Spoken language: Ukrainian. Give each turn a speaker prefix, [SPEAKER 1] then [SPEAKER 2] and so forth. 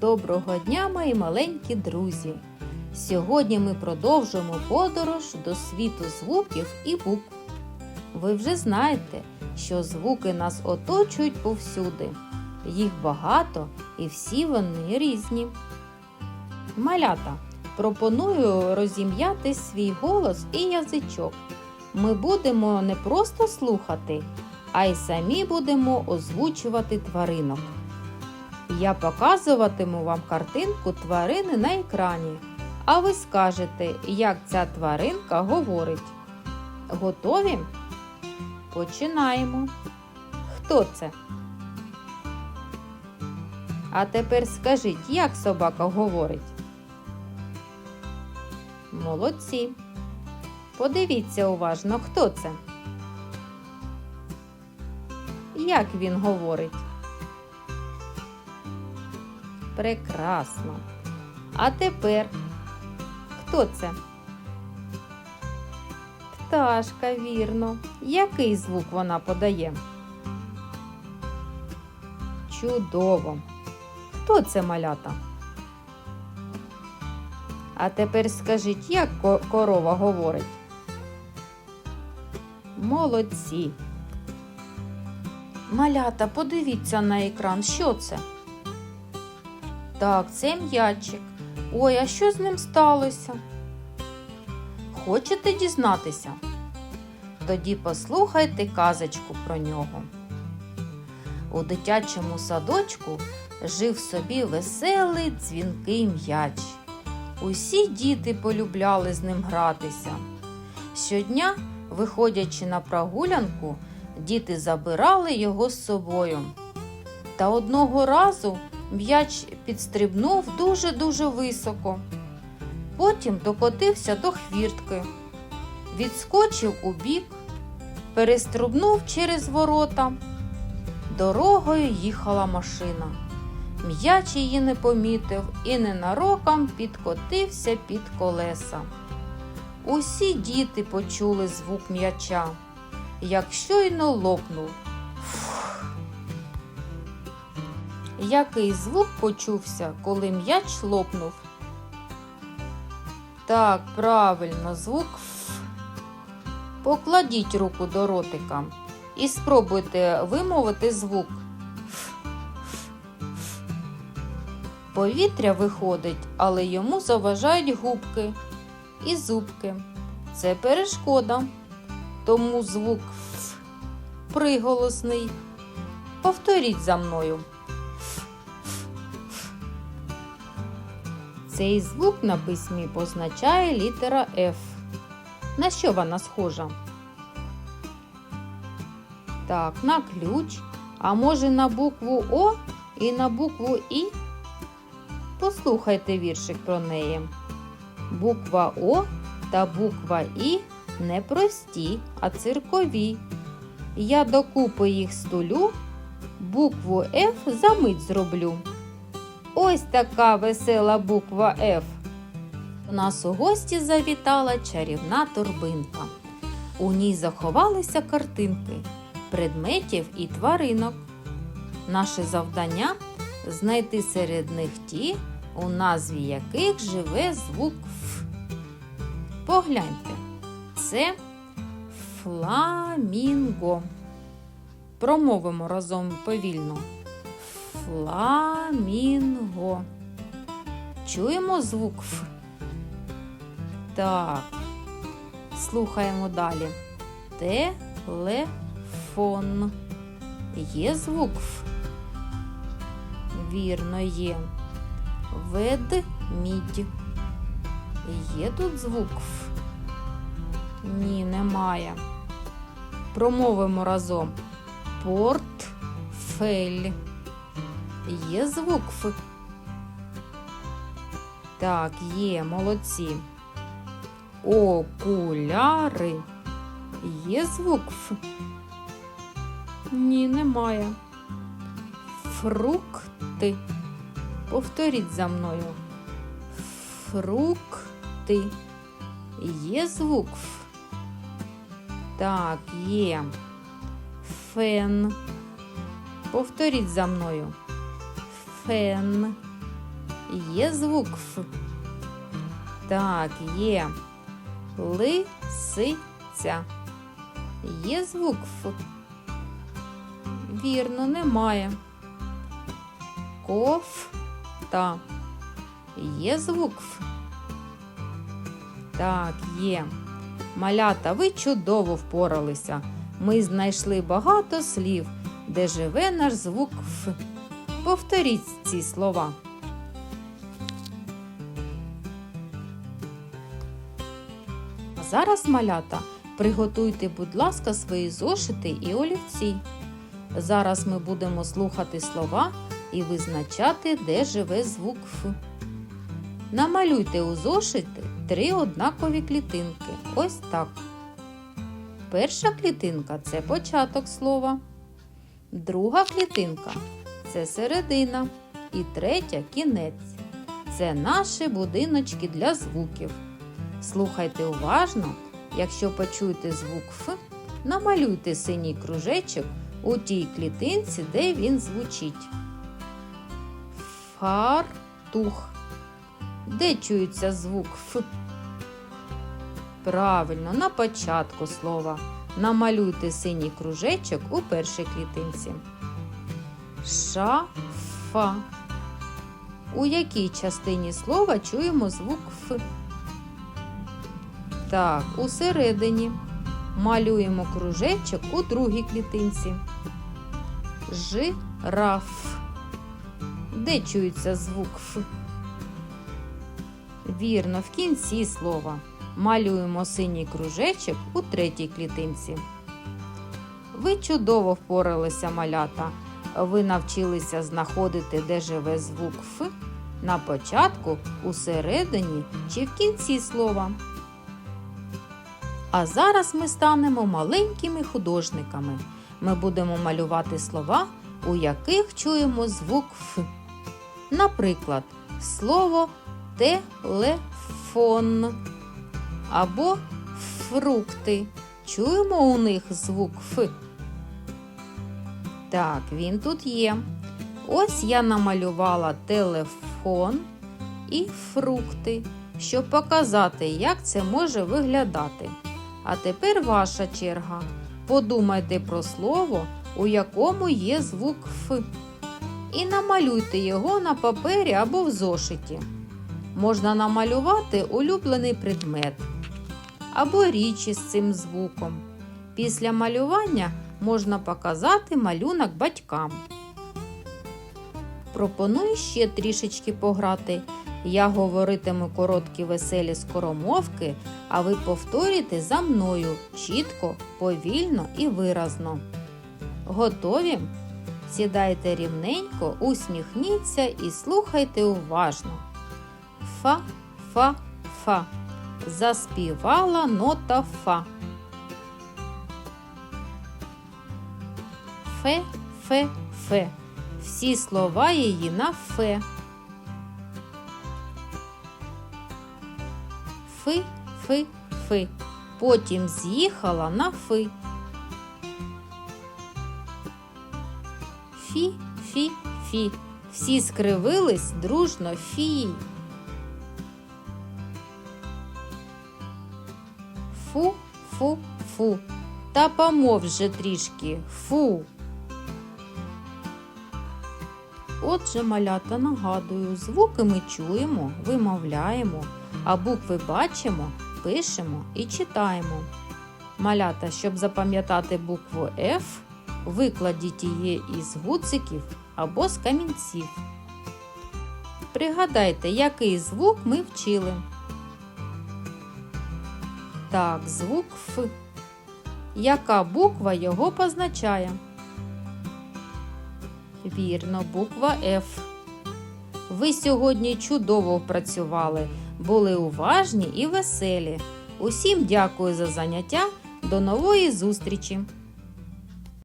[SPEAKER 1] Доброго дня, мої маленькі друзі! Сьогодні ми продовжуємо подорож до світу звуків і букв. Ви вже знаєте, що звуки нас оточують повсюди. Їх багато і всі вони різні. Малята, пропоную розім'яти свій голос і язичок. Ми будемо не просто слухати, а й самі будемо озвучувати тваринок. Я показуватиму вам картинку тварини на екрані, а ви скажете, як ця тваринка говорить. Готові? Починаємо. Хто це? А тепер скажіть, як собака говорить? Молодці. Подивіться уважно, хто це. Як він говорить? Прекрасно. А тепер хто це? Пташка, вірно. Який звук вона подає? Чудово. Хто це малята? А тепер скажіть, як корова говорить? Молодці. Малята, подивіться на екран, що це? Так, це м'ячик. Ой, а що з ним сталося? Хочете дізнатися? Тоді послухайте казочку про нього. У дитячому садочку жив собі веселий дзвінкий м'яч. Усі діти полюбляли з ним гратися. Щодня, виходячи на прогулянку, діти забирали його з собою. Та одного разу м'яч підстрибнув дуже-дуже високо. Потім докотився до хвіртки, відскочив у бік, перестрибнув через ворота. Дорогою їхала машина. М'яч її не помітив і ненароком підкотився під колеса. Усі діти почули звук м'яча, як щойно лопнув. Який звук почувся, коли м'яч лопнув? Так, правильно, звук Ф. Покладіть руку до ротика і спробуйте вимовити звук Ф. Ф. Ф. Повітря виходить, але йому заважають губки і зубки. Це перешкода. Тому звук Ф приголосний. Повторіть за мною. Цей звук на письмі позначає літера F. На що вона схожа? Так, на ключ, а може на букву О і на букву І? Послухайте віршик про неї. Буква О та буква І не прості, а циркові. Я докупи їх стулю, букву F за мить зроблю. Ось така весела буква F. У нас у гості завітала чарівна торбинка. У ній заховалися картинки, предметів і тваринок. Наше завдання знайти серед них ті, у назві яких живе звук Ф. Погляньте, це фламінго. Промовимо разом повільно. Фламінго. Чуємо звук Ф. Так. Слухаємо далі. Телефон. Є звук Ф. Вірно, є. Ведмідь. Є тут звук Ф. Ні, немає. Промовимо разом. Портфель. Є звук Ф. Так, є, молодці. Окуляри. Є звук Ф. Ні, немає. Фрукти. Повторіть за мною. Фрукти. Є звук Ф. Так, є. Фен. Повторіть за мною. Фен. Є звук Ф. Так, є. Лисиця. Є звук Ф. Вірно, немає. Кофта. Є звук Ф. Так, є. Малята, ви чудово впоралися. Ми знайшли багато слів, де живе наш звук Ф. Повторіть ці слова. А зараз, малята, приготуйте, будь ласка, свої зошити і олівці. Зараз ми будемо слухати слова і визначати, де живе звук Ф. Намалюйте у зошити три однакові клітинки. Ось так. Перша клітинка це початок слова. Друга клітинка це середина. І третя кінець. Це наші будиночки для звуків. Слухайте уважно. Якщо почуєте звук Ф, намалюйте синій кружечок у тій клітинці, де він звучить. Фартух. Де чується звук Ф? Правильно, на початку слова. Намалюйте синій кружечок у першій клітинці. Шафа. У якій частині слова чуємо звук Ф? Так, усередині. Малюємо кружечок у другій клітинці. Жираф. Де чується звук Ф? Вірно, в кінці слова. Малюємо синій кружечок у третій клітинці. Ви чудово впоралися, малята. Ви навчилися знаходити, де живе звук Ф на початку, усередині чи в кінці слова. А зараз ми станемо маленькими художниками. Ми будемо малювати слова, у яких чуємо звук Ф. Наприклад, слово телефон або фрукти. Чуємо у них звук Ф. Так, він тут є. Ось я намалювала телефон і фрукти, щоб показати, як це може виглядати. А тепер ваша черга. Подумайте про слово, у якому є звук Ф. І намалюйте його на папері або в зошиті. Можна намалювати улюблений предмет або річ із цим звуком. Після малювання можна показати малюнок батькам. Пропоную ще трішечки пограти. Я говоритиму короткі веселі скоромовки, а ви повторюйте за мною чітко, повільно і виразно. Готові? Сідайте рівненько, усміхніться і слухайте уважно. Фа, фа, фа. Заспівала нота фа. Фе, фе, фе. Всі слова її на фе. Фи, фи, фи. Потім з'їхала на фи. Фі, фі, фі. Всі скривились дружно фі. Фу, фу, фу. Та помов же трішки. Фу. Отже, малята нагадую, звуки ми чуємо, вимовляємо, а букви бачимо, пишемо і читаємо. Малята, щоб запам'ятати букву F, викладіть її із гуциків або з камінців. Пригадайте, який звук ми вчили. Так, звук Ф. Яка буква його позначає? Вірно, буква Ф. Ви сьогодні чудово працювали, були уважні і веселі. Усім дякую за заняття. До нової зустрічі!